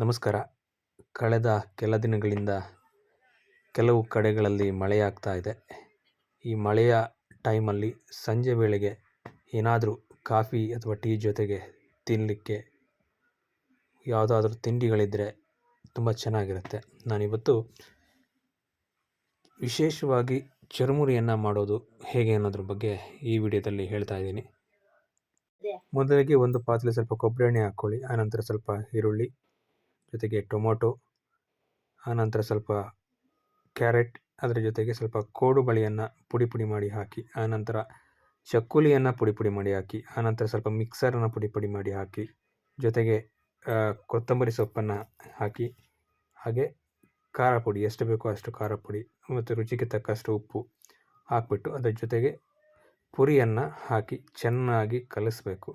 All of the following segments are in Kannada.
ನಮಸ್ಕಾರ. ಕಳೆದ ಕೆಲ ದಿನಗಳಿಂದ ಕೆಲವು ಕಡೆಗಳಲ್ಲಿ ಮಳೆಯಾಗ್ತಾ ಇದೆ. ಈ ಮಳೆಯ ಟೈಮಲ್ಲಿ ಸಂಜೆ ವೇಳೆಗೆ ಏನಾದರೂ ಕಾಫಿ ಅಥವಾ ಟೀ ಜೊತೆಗೆ ತಿನ್ನಲಿಕ್ಕೆ ಯಾವುದಾದ್ರೂ ತಿಂಡಿಗಳಿದ್ದರೆ ತುಂಬ ಚೆನ್ನಾಗಿರುತ್ತೆ. ನಾನಿವತ್ತು ವಿಶೇಷವಾಗಿ ಚುರುಮುರಿಯನ್ನು ಮಾಡೋದು ಹೇಗೆ ಅನ್ನೋದ್ರ ಬಗ್ಗೆ ಈ ವಿಡಿಯೋದಲ್ಲಿ ಹೇಳ್ತಾ ಇದ್ದೀನಿ. ಮೊದಲಿಗೆ ಒಂದು ಪಾತ್ರೆ ಸ್ವಲ್ಪ ಕೊಬ್ಬರಿ ಎಣ್ಣೆ ಹಾಕ್ಕೊಳ್ಳಿ ಆನಂತರ ಸ್ವಲ್ಪ ಈರುಳ್ಳಿ ಜೊತೆಗೆ ಟೊಮೊಟೊ ಆನಂತರ ಸ್ವಲ್ಪ ಕ್ಯಾರೆಟ್, ಅದರ ಜೊತೆಗೆ ಸ್ವಲ್ಪ ಕೋಡು ಬಳಿಯನ್ನು ಪುಡಿ ಪುಡಿ ಮಾಡಿ ಹಾಕಿ ಆನಂತರ ಚಕ್ಕುಲಿಯನ್ನು ಪುಡಿ ಪುಡಿ ಮಾಡಿ ಹಾಕಿ ಆನಂತರ ಸ್ವಲ್ಪ ಮಿಕ್ಸರನ್ನು ಪುಡಿ ಪುಡಿ ಮಾಡಿ ಹಾಕಿ, ಜೊತೆಗೆ ಕೊತ್ತಂಬರಿ ಸೊಪ್ಪನ್ನು ಹಾಕಿ, ಹಾಗೆ ಖಾರ ಪುಡಿ, ಎಷ್ಟು ಬೇಕೋ ಅಷ್ಟು ಖಾರ ಪುಡಿ ಮತ್ತು ರುಚಿಗೆ ತಕ್ಕಷ್ಟು ಉಪ್ಪು ಹಾಕ್ಬಿಟ್ಟು, ಅದರ ಜೊತೆಗೆ ಪುರಿಯನ್ನು ಹಾಕಿ ಚೆನ್ನಾಗಿ ಕಲಿಸ್ಬೇಕು.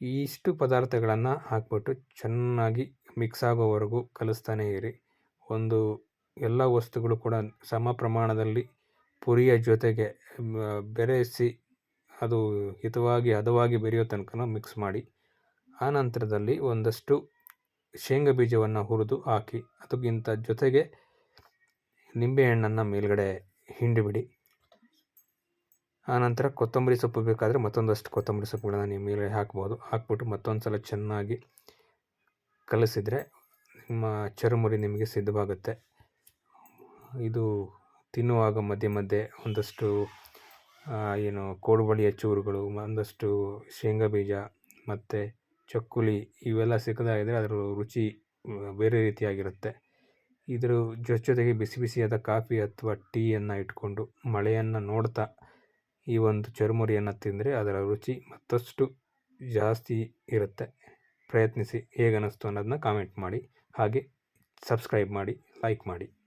ಇಷ್ಟು ಪದಾರ್ಥಗಳನ್ನು ಹಾಕ್ಬಿಟ್ಟು ಚೆನ್ನಾಗಿ ಮಿಕ್ಸ್ ಆಗೋವರೆಗೂ ಕಲಿಸ್ತಾನೇ ಇರಿ. ಒಂದು ಎಲ್ಲ ವಸ್ತುಗಳು ಕೂಡ ಸಮ ಪ್ರಮಾಣದಲ್ಲಿ ಪುರಿಯ ಜೊತೆಗೆ ಬೆರೆಸಿ ಅದು ಹಿತವಾಗಿ, ಹದವಾಗಿ ಬೆರೆಯೋ ತನಕ ಮಿಕ್ಸ್ ಮಾಡಿ, ಆ ನಂತರದಲ್ಲಿ ಒಂದಷ್ಟು ಶೇಂಗಾ ಬೀಜವನ್ನು ಹುರಿದು ಹಾಕಿ, ಅದಕ್ಕಿಂತ ಜೊತೆಗೆ ನಿಂಬೆಹಣ್ಣನ್ನು ಮೇಲ್ಗಡೆ ಹಿಂಡಿಬಿಡಿ. ಆನಂತರ ಕೊತ್ತಂಬರಿ ಸೊಪ್ಪು ಬೇಕಾದರೆ ಮತ್ತೊಂದಷ್ಟು ಕೊತ್ತಂಬರಿ ಸೊಪ್ಪುಗಳನ್ನು ನೀವು ಮೇಲೆ ಹಾಕ್ಬೋದು. ಹಾಕ್ಬಿಟ್ಟು ಮತ್ತೊಂದು ಸಲ ಚೆನ್ನಾಗಿ ಕಲಸಿದರೆ ನಿಮ್ಮ ಚರುಮುರಿ ನಿಮಗೆ ಸಿದ್ಧವಾಗುತ್ತೆ. ಇದು ತಿನ್ನುವಾಗ ಮಧ್ಯೆ ಮಧ್ಯೆ ಒಂದಷ್ಟು ಏನು ಕೋಡುಬಳಿಯ ಚೂರುಗಳು, ಒಂದಷ್ಟು ಶೇಂಗಾ ಬೀಜ ಮತ್ತು ಚಕ್ಕುಲಿ ಇವೆಲ್ಲ ಸಿಕ್ಕದಾಗಿದ್ದರೆ ಅದರ ರುಚಿ ಬೇರೆ ರೀತಿಯಾಗಿರುತ್ತೆ. ಇದರ ಜೊತೆ ಜೊತೆಗೆ ಬಿಸಿ ಬಿಸಿಯಾದ ಕಾಫಿ ಅಥವಾ ಟೀಯನ್ನು ಇಟ್ಕೊಂಡು ಮಳೆಯನ್ನು ನೋಡ್ತಾ ಈ ಒಂದು ಚುರುಮುರಿಯನ್ನು ತಿಂದರೆ ಅದರ ರುಚಿ ಮತ್ತಷ್ಟು ಜಾಸ್ತಿ ಇರುತ್ತೆ. ಪ್ರಯತ್ನಿಸಿ ಹೇಗನ್ನಿಸ್ತು ಅನ್ನೋದನ್ನ ಕಾಮೆಂಟ್ ಮಾಡಿ. ಹಾಗೆ ಸಬ್ಸ್ಕ್ರೈಬ್ ಮಾಡಿ ಲೈಕ್ ಮಾಡಿ.